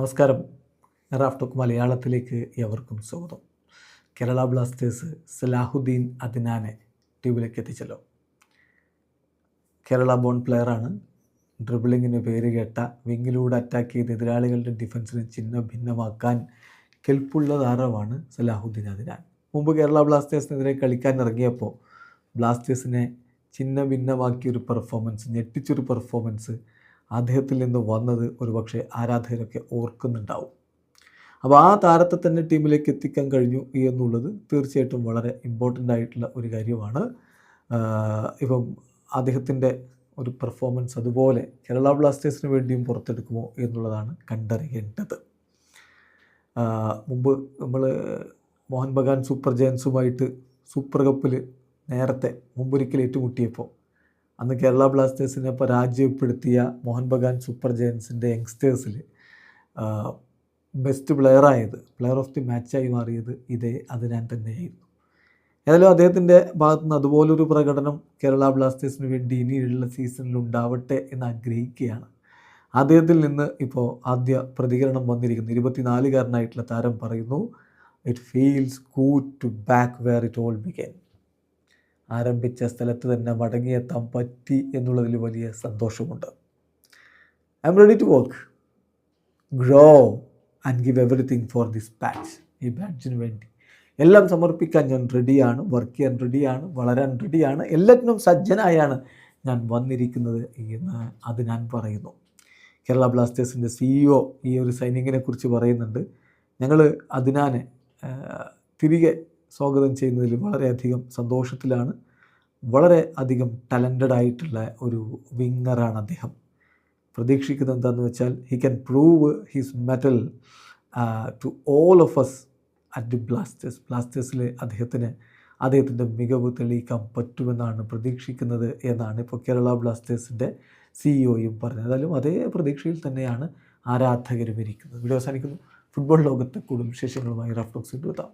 നമസ്കാരം. റാഫ്റ്റോക്ക് മലയാളത്തിലേക്ക് എവർക്കും സ്വാഗതം. കേരള ബ്ലാസ്റ്റേഴ്സ് സലാഹുദ്ദീൻ അദ്നാനെ ട്യൂബിലേക്ക് എത്തിച്ചല്ലോ. കേരള ബോൺ പ്ലെയറാണ്. ഡ്രിബിളിങ്ങിന് പേര് കേട്ട വിങ്ങിലൂടെ അറ്റാക്ക് ചെയ്ത് എതിരാളികളുടെ ഡിഫൻസിനെ ചിഹ്ന ഭിന്നമാക്കാൻ കെൽപ്പുള്ള താരമാണ് സലാഹുദ്ദീൻ അദ്നാൻ. മുമ്പ് കേരള ബ്ലാസ്റ്റേഴ്സിനെതിരെ കളിക്കാൻ ഇറങ്ങിയപ്പോൾ ബ്ലാസ്റ്റേഴ്സിനെ ചിഹ്ന ഭിന്നമാക്കിയൊരു പെർഫോമൻസ് ഞെട്ടിച്ചൊരു പെർഫോമൻസ് അദ്ദേഹത്തിൽ നിന്ന് വന്നത് ഒരുപക്ഷെ ആരാധകരൊക്കെ ഓർക്കുന്നുണ്ടാവും. അപ്പോൾ ആ താരത്തെ തന്നെ ടീമിലേക്ക് എത്തിക്കാൻ കഴിഞ്ഞു എന്നുള്ളത് തീർച്ചയായിട്ടും വളരെ ഇമ്പോർട്ടന്റ് ആയിട്ടുള്ള ഒരു കാര്യമാണ്. ഇപ്പം അദ്ദേഹത്തിന്റെ ഒരു പെർഫോമൻസ് അതുപോലെ കേരള ബ്ലാസ്റ്റേഴ്സിന് വേണ്ടിയും പുറത്തെടുക്കുമോ എന്നുള്ളതാണ് കണ്ടറിയേണ്ടത്. മുമ്പ് നമ്മൾ മോഹൻ ബഗാൻ സൂപ്പർ ജയൻസുമായിട്ട് സൂപ്പർ കപ്പിൽ നേരത്തെ മുമ്പൊരിക്കൽ ഏറ്റുമുട്ടിയപ്പോൾ അന്ന് കേരള ബ്ലാസ്റ്റേഴ്സിനെ പരാജയപ്പെടുത്തിയ മോഹൻ ബഗാൻ സൂപ്പർ ജയൻസിന്റെ യങ്സ്റ്റേഴ്സിൽ ബെസ്റ്റ് പ്ലെയറായത് പ്ലെയർ ഓഫ് ദി മാച്ചായി മാറിയത് ഇതേ അതിനാൻ തന്നെയായിരുന്നു. ഏതായാലും അദ്ദേഹത്തിന്റെ ഭാഗത്തു നിന്ന് അതുപോലൊരു പ്രകടനം കേരള ബ്ലാസ്റ്റേഴ്സിന് വേണ്ടി ഇനിയുള്ള സീസണിൽ ഉണ്ടാവട്ടെ എന്ന് ആഗ്രഹിക്കുകയാണ്. അദ്ദേഹത്തിൽ നിന്ന് ഇപ്പോൾ ആദ്യ പ്രതികരണം വന്നിരിക്കുന്നു. ഇരുപത്തിനാലുകാരനായിട്ടുള്ള താരം പറയുന്നു it feels good to back where it all began ആരംഭിച്ച സ്ഥലത്ത് തന്നെ മടങ്ങിയെത്താൻ പറ്റി എന്നുള്ളതിൽ വലിയ സന്തോഷമുണ്ട്. I'm ready to work grow and give everything for this batch ഈ ബാച്ചിന് വേണ്ടി. എല്ലാം സമർപ്പിക്കാൻ ഞാൻ റെഡിയാണ് വർക്ക് ചെയ്യാൻ റെഡിയാണ് വളരാൻ റെഡിയാണ് എല്ലാറ്റിനും സജ്ജനായാണ് ഞാൻ വന്നിരിക്കുന്നത് എന്ന് അത് ഞാൻ പറയുന്നു. കേരള ബ്ലാസ്റ്റേഴ്സിന്റെ സിഇഒ ഈ ഒരു സൈനിങ്ങിനെ കുറിച്ച് പറയുന്നുണ്ട്. ഞങ്ങൾ അതിനാനെ തിരികെ സ്വാഗതം ചെയ്യുന്നതിൽ വളരെയധികം സന്തോഷത്തിലാണ്. വളരെ അധികം ടാലന്റഡ് ആയിട്ടുള്ള ഒരു വിങ്ങറാണ് അദ്ദേഹം. പ്രതീക്ഷിക്കുന്നത് എന്താണെന്ന് വെച്ചാൽ he can prove his mettle to all of us at Blasters ബ്ലാസ്റ്റേഴ്സിൽ അദ്ദേഹത്തിന് അദ്ദേഹത്തിന്റെ മികവ് തെളിയിക്കാൻ പറ്റുമെന്നാണ് പ്രതീക്ഷിക്കുന്നത് എന്നാണ് ഇപ്പോൾ കേരള ബ്ലാസ്റ്റേഴ്സിന്റെ സിഇഒയും പറഞ്ഞത്. ഏതായാലും അതേ പ്രതീക്ഷയിൽ തന്നെയാണ് ആരാധകരും ഇരിക്കുന്നത്. വീഡിയോ അവസാനിക്കുന്നു. ഫുട്ബോൾ ലോകത്തെ കൂടുതൽ വിശേഷങ്ങളുമായി റഫ് ടോക്സ് എത്താം.